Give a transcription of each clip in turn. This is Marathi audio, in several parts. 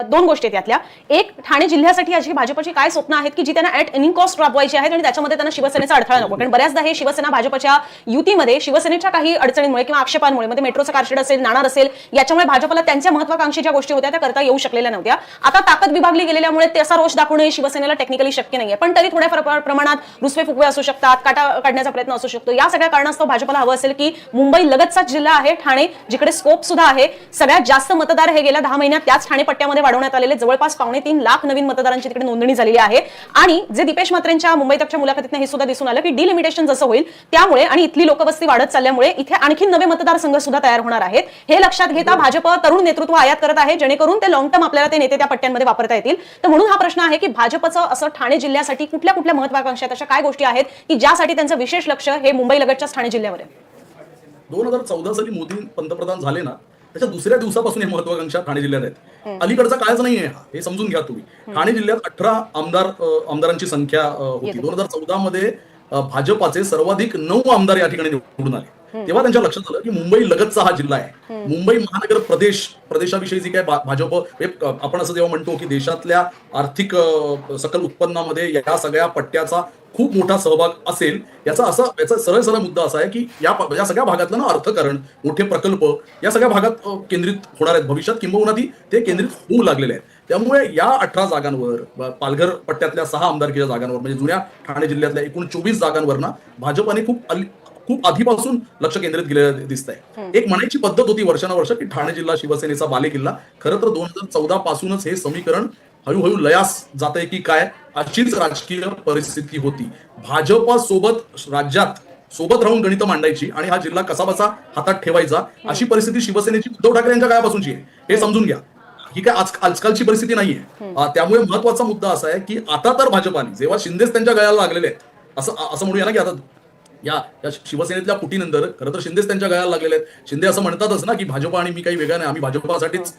दोन गोष्टी आहेत यातल्या. एक ठाणे जिल्ह्यासाठी अशी भाजपची काय स्वप्न आहेत की जी त्यांना ऍट एनी कॉस्ट राबवायची आहेत आणि त्याच्यामध्ये त्यांना शिवसेनेचा अडथळा नको? कारण बऱ्याचदा हे शिवसेना भाजपच्या युतीमध्ये शिवसेनेच्या काही अडचणींमुळे किंवा आक्षेपांमुळे मध्ये मेट्रोचं कारशेड असेल नाणार असेल याच्यामुळे भाजपला त्यांच्या महत्वाकांक्षी ज्या गोष्टी होत्या त्या करता येऊ शकलेल्या नव्हत्या. आता ताकद विभागली गेलेल्यामुळे त्याचा रोष दाखवणं हे शिवसेनेला टेक्निकली शक्य नाहीये. पण तरी थोड्या प्रमाणात रुसवे फुगवे असू शकतात काटा काढण्याचा प्रयत्न असू शकतो. या सगळ्या कारणास्तव भाजपला हवं असेल की मुंबई लगतचाच जिल्हा आहे ठाणे जिकडे स्कोप सुद्धा आहे सगळ्यात जास्त मतदार हे गेल्या दहा महिन्यात त्याच ठाणे पट्ट्यामध्ये वाढवण्यात आलेले जवळपास पावणे तीन लाख नवीन मतदारांची तिकडे नोंदणी झालेली आहे. आणि जे दीपेश म्हात्रेंच्या मुंबई तकच्या मुलाखतीत हे सुद्धा दिसून आलं की डिलिमिटेशन जसं होईल त्यामुळे आणि इथली लोकवस्ती वाढत चालल्यामुळे इथे आणखी नवे मतदारसंघ सुद्धा तयार होणार आहेत. हे लक्षात घेता भाजप तरुण नेतृत्व आयात करत आहे जेणेकरून ते लॉंग टर्म आपल्याला ते नेते त्या पट्ट्यांमध्ये वापरता येतील. तर म्हणून हा प्रश्न आहे की भाजपचं असं ठाणे जिल्ह्यासाठी कुठल्या कुठल्या महत्वाकांक्षा आहेत अशा काय गोष्टी आहेत की ज्यासाठी त्यांचं विशेष लक्ष हे मुंबई लगतच्या ठाणे जिल्ह्यावर आहे? दोन हजार चौदा साली मोदी पंतप्रधान झाले ना त्याच्या दुसऱ्या दिवसापासून हे महत्वाकांक्षा ठाणे जिल्ह्यात आहेत. अलीकडचा काळच नाहीये हा हे समजून घ्या तुम्ही. ठाणे जिल्ह्यात अठरा आमदार आमदारांची संख्या होती. दोन हजार चौदा मध्ये भाजपाचे सर्वाधिक नऊ आमदार या ठिकाणी निवडून आले. तेव्हा त्यांच्या लक्षात आलं की मुंबई लगतचा हा जिल्हा आहे. मुंबई महानगर प्रदेश प्रदेशाविषयी जी काय भाजप आपण असं जेव्हा म्हणतो की देशातल्या आर्थिक सकल उत्पन्नामध्ये या सगळ्या पट्ट्याचा खूप मोठा सहभाग असेल याचा असा याचा सरळ सरळ मुद्दा असा आहे की या या सगळ्या भागातलं ना अर्थकारण मोठे प्रकल्प या सगळ्या भागात केंद्रित होणार आहेत. भविष्यात किंबहुना ती ते केंद्रित होऊ लागलेले आहेत. त्यामुळे या अठरा जागांवर पालघर पट्ट्यातल्या सहा आमदारकीच्या जागांवर म्हणजे जुन्या ठाणे जिल्ह्यातल्या एकूण चोवीस जागांवर ना भाजपाने खूप खूप आधीपासून लक्ष केंद्रित केलेलं दिसत आहे एक म्हणायची पद्धत होती वर्षानुवर्ष की ठाणे जिल्हा शिवसेनेचा बालेकिल्ला. खरं तर दोन हजार चौदा पासूनच हे समीकरण हळूहळू लयास जात आहे की काय अशीच राजकीय परिस्थिती होती. भाजपा सोबत राज्यात सोबत राहून गणित मांडायची आणि हा जिल्हा कसा बसा हातात ठेवायचा अशी परिस्थिती शिवसेनेची उद्धव ठाकरे यांच्या काळापासूनची आहे. हे समजून घ्या. ही काय आज आजकालची परिस्थिती नाहीये. त्यामुळे महत्त्वाचा मुद्दा असा आहे की आता तर भाजपाने जेव्हा शिंदेच त्यांच्या गळ्याला लागलेले आहेत असं असं म्हणूया ना की आता या या शिवसेनेतल्या फुटीनंतर खरं तर शिंदेच त्यांच्या गळ्याला लागलेले आहेत. शिंदे असं म्हणतातच ना की भाजपा आणि मी काही वेगळा नाही. आम्ही भाजपासाठीच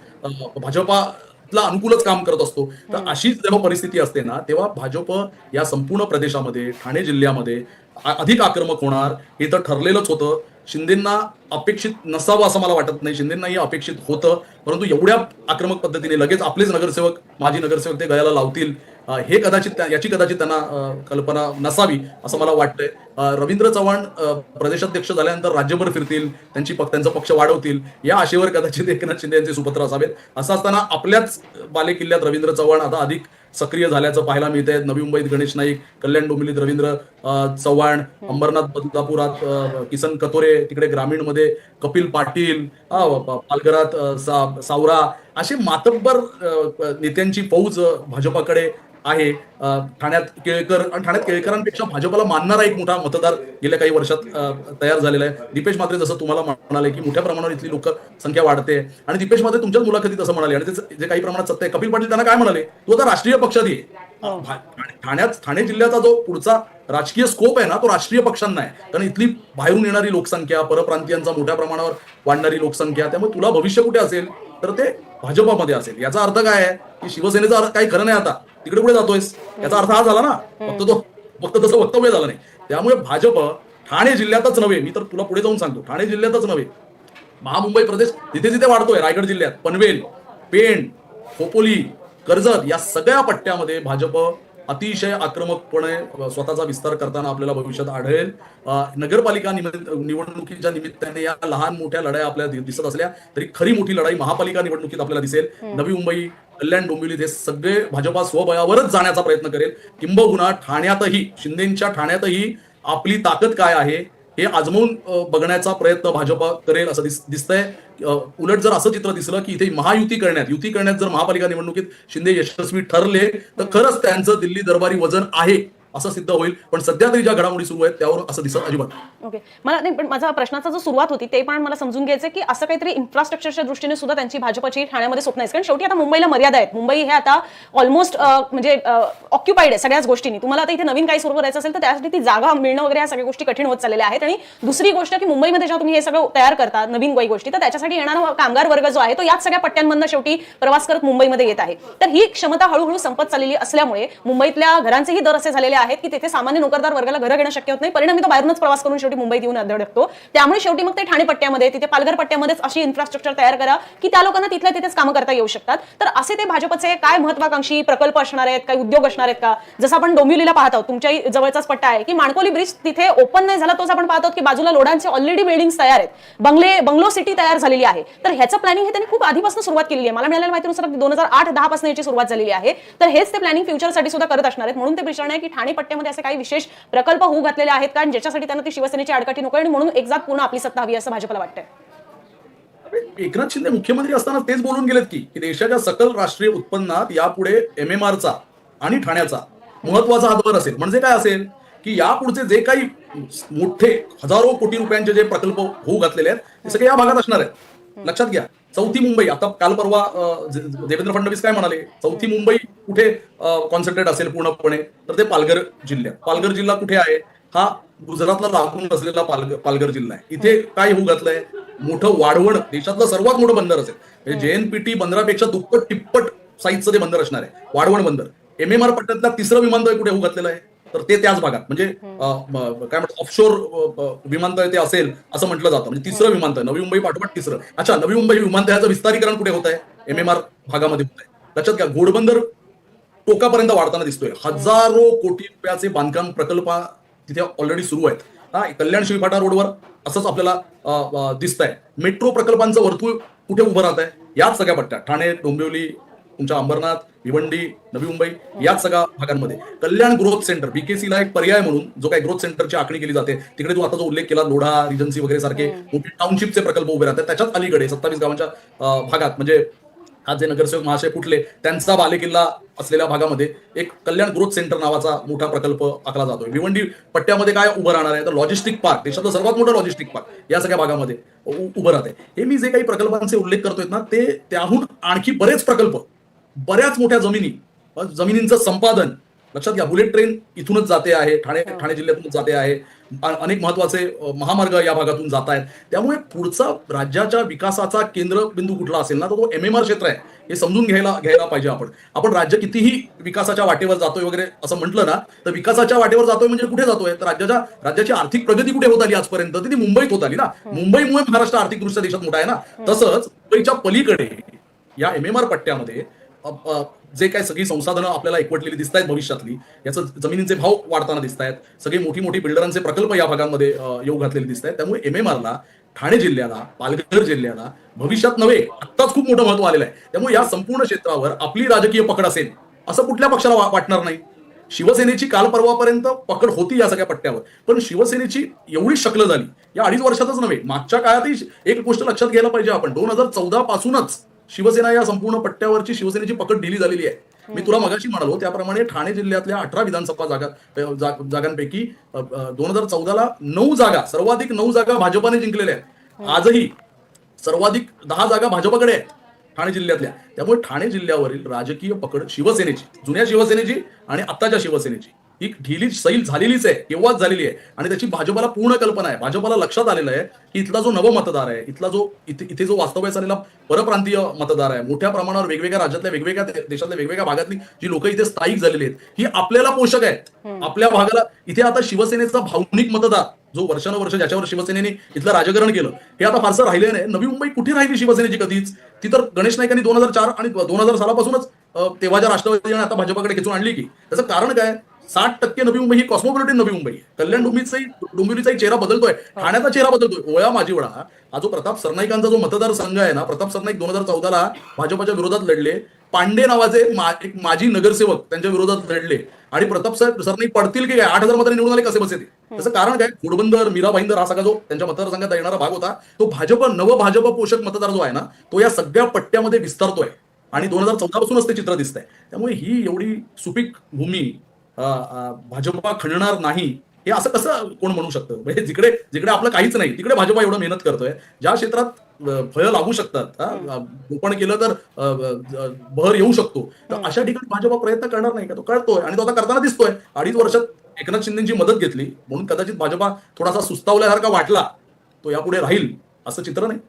भाजपाला अनुकूलच काम करत असतो. तर अशीच जेव्हा परिस्थिती असते ना तेव्हा भाजप या संपूर्ण प्रदेशामध्ये ठाणे जिल्ह्यामध्ये अधिक आक्रमक होणार हे तर ठरलेलंच होतं. शिंदेना अपेक्षित नसावं असं मला वाटत नाही. शिंदेनाही अपेक्षित होतं. परंतु एवढ्या आक्रमक पद्धतीने लगेच आपलेच नगरसेवक माजी नगरसेवक ते गळ्याला लावतील. हे कदाचित याची कदाचित त्यांना कल्पना नसावी असं मला वाटतंय. रवींद्र चव्हाण प्रदेशाध्यक्ष झाल्यानंतर राज्यभर फिरतील त्यांची त्यांचा पक्ष वाढवतील या आशेवर कदाचित एकनाथ शिंदे यांचे सुपत्र असावेत असं असताना आपल्याच बालेकिल्ल्यात रवींद्र चव्हाण आता अधिक सक्रिय झाल्याचं पाहायला मिळत आहे नवी मुंबईत गणेश नाईक कल्याण डोंबिवलीत रवींद्र चव्हाण अंबरनाथ बदलापुरात किसन कतोरे तिकडे ग्रामीणमध्ये कपिल पाटील पालघरात सा- सावरा असे मातब्बर नेत्यांची फौज भाजपाकडे आहे. ठाण्यात केळकर आणि ठाण्यात केळकरांपेक्षा भाजपला मानणारा एक मोठा मतदार गेल्या काही वर्षात तयार झालेला आहे. दीपेश म्हात्रे जसं तुम्हाला म्हणाले की मोठ्या प्रमाणावर इथली लोकसंख्या वाढते. आणि दीपेश म्हात्रे तुमच्याच मुलाखतीत असं म्हणाले. आणि जे काही प्रमाणात सत्य आहे कपिल पाटील त्यांना काय म्हणाले? तू आता राष्ट्रीय पक्षात ये. भा- ठाण्यात ठाणे जिल्ह्याचा जो पुढचा राजकीय स्कोप आहे ना तो राष्ट्रीय पक्षांना आहे. कारण इथली बाहेरून येणारी लोकसंख्या परप्रांतीयांचा मोठ्या प्रमाणावर वाढणारी लोकसंख्या त्यामुळे तुला भविष्य कुठे असेल? तर ते भाजपामध्ये असेल. याचा अर्थ काय आहे? की शिवसेनेचा अर्थ काही खरं नाही आता. तिकडे पुढे जातोयस. याचा अर्थ हा झाला ना फक्त तो फक्त तसं वक्तव्य झालं नाही. त्यामुळे भाजप ठाणे जिल्ह्यातच नव्हे. मी तर तुला पुढे जाऊन सांगतो. ठाणे जिल्ह्यातच नव्हे. महामुंबई प्रदेश जिथे जिथे वाढतोय रायगड जिल्ह्यात पनवेल पेण खोपोली कर्जत या सगळ्या पट्ट्यामध्ये भाजप अतिशय आक्रमकपणे स्वतःचा विस्तार करताना आपल्याला भविष्यात आढळेल. नगरपालिका निमित्त निवडणुकीच्या निमित्ताने या लहान मोठ्या लढाया आपल्याला दिसत असल्या तरी खरी मोठी लढाई महापालिका निवडणुकीत आपल्याला दिसेल. नवी मुंबई कल्याण डोंबिवलीत हे सगळे भाजपा स्वबळावरच जाण्याचा प्रयत्न करेल. किंबहुना ठाण्यातही शिंदेच्या ठाण्यातही आपली ताकद काय आहे? हे आजमावून बघण्याचा प्रयत्न भाजपा करेल असं दिस दिसतंय. उलट जर असं चित्र दिसलं की इथे महायुती करण्यात युती करण्यात जर महापालिका निवडणुकीत शिंदे यशस्वी ठरले तर खरंच त्यांचं दिल्ली दरबारी वजन आहे. असं सिद्ध होईल पण सध्या तरी ज्या घडामोडी सुरू आहेत त्यावर असं दिसत अजिबात ओके. मला नाही पण माझा प्रश्नाचा जो सुरुवात होती ते पण मला समजून घ्यायचं की असं काहीतरी इन्फ्रास्ट्रक्चरच्या दृष्टीने सुद्धा त्यांची भाजपाची ठाण्यामध्ये स्वप्न आहे कारण शेवटी आता मुंबईला मर्यादा आहेत. मुंबई हे आता ऑलमोस्ट म्हणजे ऑक्युपाईड आहे सगळ्याच गोष्टींनी. तुम्हाला आता इथे नवीन काही सुरू करायचं असेल तर त्यासाठी ती जागा मिळणं वगैरे या सगळ्या गोष्टी कठीण होत चाललेल्या आहेत. आणि दुसरी गोष्ट की मुंबईमध्ये जेव्हा तुम्ही हे सगळं तयार करता नवीन काही गोष्टी तर त्याच्यासाठी येणारा कामगार वर्ग जो आहे तो याच सगळ्या पट्ट्यांमधनं शेवटी प्रवास करत मुंबईमध्ये येत आहे. तर ही क्षमता हळूहळू संपत चाललेली असल्यामुळे मुंबईतल्या घरांचेही दर असे झालेले आहेत की तिथे सामान्य नोकरदार वर्गाला घरं घेणं शक्य होत नाही. परिणामी तो बाहेरूनच प्रवास करून शेवटी मुंबईत येऊन अडकतो त्यामुळे शेवटी मग ते ठाणे पट्ट्यामध्ये तिथे पालघर पट्ट्यामध्येच अशी इन्फ्रास्ट्रक्चर तयार करा की त्या लोकांना तिथल्या तिथेच कामं करता येऊ शकतात. तर असे ते भाजपचे काय महत्वाकांक्षी प्रकल्प असणार आहेत? काही उद्योग असणार आहेत का? जसं आपण डोंबिवलीला पाहत आहोत तुमच्या जवळचाच पट्टा आहे की माणकोली ब्रिज तिथे ओपन नाही झाला तोच आपण पाहतो की बाजूला लोडांचे ऑलरेडी बिल्डिंग तयार आहेत. बंगले बंगलो सिटी तयार झालेली आहे. तर ह्याचं प्लॅनिंग हे त्यांनी खूप आधीपासून सुरुवात केली आहे. मला मिळालेल्या माहितीनुसार दोन हजार आठ दहा पासून याची सुरुवात झालेली आहे. तर हेच ते प्लॅनिंग फ्युचरसाठी सुद्धा करत असणार आहेत. म्हणून ते विचारणं आहे की ठाणे पट्ट्यामध्ये असे काही विशेष प्रकल्प होऊ घातलेले आहेत कारण ज्याच्यासाठी त्यांना ती शिवसेनेची आडकाठी नको आणि म्हणून एकदा पूर्ण आपली सत्ता हवी असं भाजपला वाटतंय. एकनाथ शिंदे मुख्यमंत्री असताना तेच बोलून गेलेत की की देशाच्या सकल राष्ट्रीय उत्पन्नात यापुढे एम एम आरचा आणि ठाण्याचा महत्त्वाचा हातभार असेल. म्हणजे काय असेल? की यापुढचे जे काही मोठे हजारो कोटी रुपयांचे जे प्रकल्प होऊ घातलेले आहेत ते सगळे या भागात असणार आहेत. लक्षात घ्या. चौथी मुंबई आता काल परवा देवेंद्र फडणवीस काय म्हणाले? चौथी मुंबई कुठे कॉन्सन्ट्रेट असेल पूर्णपणे तर ते पालघर जिल्ह्यात. पालघर जिल्हा कुठे आहे? हा गुजरातला लागून असलेला पालघर पालघर जिल्हा आहे. इथे काय होऊ घातलंय? मोठं वाढवण देशातलं सर्वात मोठं बंदर असेल. जेएनपीटी बंदरापेक्षा दुप्पट टिप्पट साईजचं ते बंदर असणार आहे. वाढवण बंदर. एम एम आर पट्ट्यातला तिसरं विमानतळ कुठे होऊ घातलेलं आहे? तर ते त्याच भागात. म्हणजे काय म्हणतात ऑफशोर विमानतळ ते असेल असं म्हटलं जातं. म्हणजे तिसरं विमानतळ नवी मुंबई पाठोपाठ तिसरं. अच्छा नवी मुंबई विमानतळाचं विस्तारीकरण कुठे होत आहे एम एम आर भागामध्ये होत आहे लक्षात घ्या घोडबंदर टोकापर्यंत वाढताना दिसतोय. हजारो कोटी रुपयाचे बांधकाम प्रकल्प तिथे ऑलरेडी सुरू आहेत. हा कल्याण शिवफाटा रोडवर असंच आपल्याला दिसत आहे मेट्रो प्रकल्पांचं वर्तुळ कुठे उभं राहत आहे याच सगळ्या पट्ट्यात. ठाणे डोंबिवली तुमच्या अंबरनाथ भिवंडी नवी मुंबई याच सगळ्या भागांमध्ये. कल्याण ग्रोथ सेंटर बीकेसीला एक पर्याय म्हणून जो काही ग्रोथ सेंटरची आखणी केली जाते तिकडे तू आता जो उल्लेख केला लोढा रिजन्सी वगैरे सारखे मोठे टाउनशिपचे प्रकल्प उभे राहतात. त्याच्याच अलीकडे सत्तावीस गावांच्या भागात म्हणजे आज जे नगरसेवक महाशय फुटले त्यांचा बालेकिल्ला असलेल्या भागामध्ये एक कल्याण ग्रोथ सेंटर नावाचा मोठा प्रकल्प आखला जातोय. भिवंडी पट्ट्यामध्ये काय उभं राहणार आहे? तर लॉजिस्टिक पार्क देशातलं सर्वात मोठं लॉजिस्टिक पार्क या सगळ्या भागामध्ये उभं राहते हे मी जे काही प्रकल्पांचे उल्लेख करतोय ना ते त्याहून आणखी बरेच प्रकल्प बऱ्याच मोठ्या जमिनी जमिनींचं संपादन लक्षात घ्या बुलेट ट्रेन इथूनच जाते आहे ठाणे ठाणे जिल्ह्यातूनच जाते आहे अनेक महत्त्वाचे महामार्ग या भागातून जात आहेत. त्यामुळे पुढचा राज्याच्या विकासाचा केंद्रबिंदू कुठला असेल ना तर तो एम एम आर क्षेत्र आहे. हे समजून घ्यायला घ्यायला पाहिजे आपण. आपण राज्य कितीही विकासाच्या वाटेवर जातोय वगैरे असं म्हटलं ना तर विकासाच्या वाटेवर जातोय म्हणजे कुठे जातोय? तर राज्याच्या राज्याची आर्थिक प्रगती कुठे होत आली आजपर्यंत? ती मुंबईत होत आली ना. मुंबईमुळे महाराष्ट्र आर्थिकदृष्ट्या देशात मोठा आहे ना. तसंच मुंबईच्या पलीकडे या एम एम आर पट्ट्यामध्ये जे काय सगळी संसाधनं आपल्याला एकवटलेली दिसत आहेत भविष्यातली याचं जमिनींचे भाव वाढताना दिसत आहेत सगळे मोठी मोठी बिल्डरांचे प्रकल्प या भागांमध्ये येऊ घातलेले दिसत आहेत त्यामुळे एम एम आरला ठाणे जिल्ह्याला पालघर जिल्ह्याला भविष्यात नव्हे आत्ताच खूप मोठं महत्त्व आलेलं आहे. त्यामुळे या संपूर्ण क्षेत्रावर आपली राजकीय पकड असेल असं कुठल्या पक्षाला वाटणार नाही. शिवसेनेची काल परवापर्यंत पकड होती या सगळ्या पट्ट्यावर. पण शिवसेनेची एवढी शकलं झाली या अडीच वर्षातच नव्हे मागच्या काळातही एक गोष्ट लक्षात घ्यायला पाहिजे आपण. दोन हजार चौदा पासूनच शिवसेना या संपूर्ण पट्ट्यावरची शिवसेनेची पकड ढिली झालेली आहे. मी तुला मगाशी म्हणालो त्याप्रमाणे ठाणे जिल्ह्यातल्या अठरा विधानसभा जागा जागांपैकी दोन हजार चौदाला नऊ जागा सर्वाधिक नऊ जागा भाजपाने जिंकलेल्या आहेत. आजही सर्वाधिक दहा जागा भाजपकडे आहेत ठाणे जिल्ह्यातल्या. त्यामुळे ठाणे जिल्ह्यावरील राजकीय पकड शिवसेनेची जुन्या शिवसेनेची आणि आत्ताच्या शिवसेनेची. ही ढिली सैल झालेलीच आहे केव्हाच झालेली आहे. आणि त्याची भाजपाला पूर्ण कल्पना आहे. भाजपाला लक्षात आलेलं आहे की इथला जो नव मतदार आहे इथला जो इथे इथे जो वास्तव्यास आलेला परप्रांतीय मतदार आहे मोठ्या प्रमाणावर वेगवेगळ्या राज्यातल्या वेगवेगळ्या देशातल्या वेगवेगळ्या भागातली जी लोक इथे स्थायिक झालेली आहेत ही आपल्याला पोषक आहेत आपल्या भागाला इथे आता शिवसेनेचा भावनिक मतदार जो वर्षानुवर्ष ज्याच्यावर शिवसेनेने इथलं राजकारण केलं हे आता फारसं राहिलं नाही. नवी मुंबई कुठे राहिली शिवसेनेची कधीच? ती तर गणेश नाईकांनी दोन हजार चार आणि दोन हजार सालापासूनच तेव्हाच्या राष्ट्रवादी आणि आता भाजपाकडे खेचून आणली की. त्याचं कारण काय? साठ टक्के नवी मुंबई ही कॉस्मोपॉलिटन नवी मुंबई कल्याण डोंबिवलीचाही डोंबिवलीचाही चेहरा बदलतोय. ठाण्याचा चेहरा बदलतोय. ओळा माझी वडा. हा जो प्रताप सरनाईकांचा जो मतदारसंघ आहे ना प्रताप सरनाईक दोन हजार चौदाला भाजपाच्या विरोधात लढले. पांडे नावाचे एक माजी नगरसेवक त्यांच्या विरोधात लढले. आणि प्रताप साहेब सरनाईक पडतील की काय? आठ हजार मतांनी निवडून आले कसे बसे ते? त्याचं कारण काय? घोडबंदर मीरा भाईंदर हा सगळा जो त्यांच्या मतदारसंघात येणारा भाग होता तो भाजप नव भाजप पोषक मतदार जो आहे ना तो या सगळ्या पट्ट्यामध्ये विस्तारतोय. आणि दोन हजार चौदा पासूनच ते चित्र दिसतंय. त्यामुळे ही एवढी सुपीक भूमी भाजपा खणणार नाही हे असं कसं कोण म्हणू शकतं? म्हणजे जिकडे जिकडे आपलं काहीच नाही तिकडे भाजपा एवढं मेहनत करतोय. ज्या क्षेत्रात फळं लागू शकतात रोपण केलं तर बहर येऊ शकतो. तर अशा ठिकाणी भाजपा प्रयत्न करणार नाही का? तो करतोय आणि तो आता करताना दिसतोय. अडीच वर्षात एकनाथ शिंदेची मदत घेतली म्हणून कदाचित भाजपा थोडासा सुस्तावल्यासारखा वाटला तो यापुढे राहील असं चित्र नाही.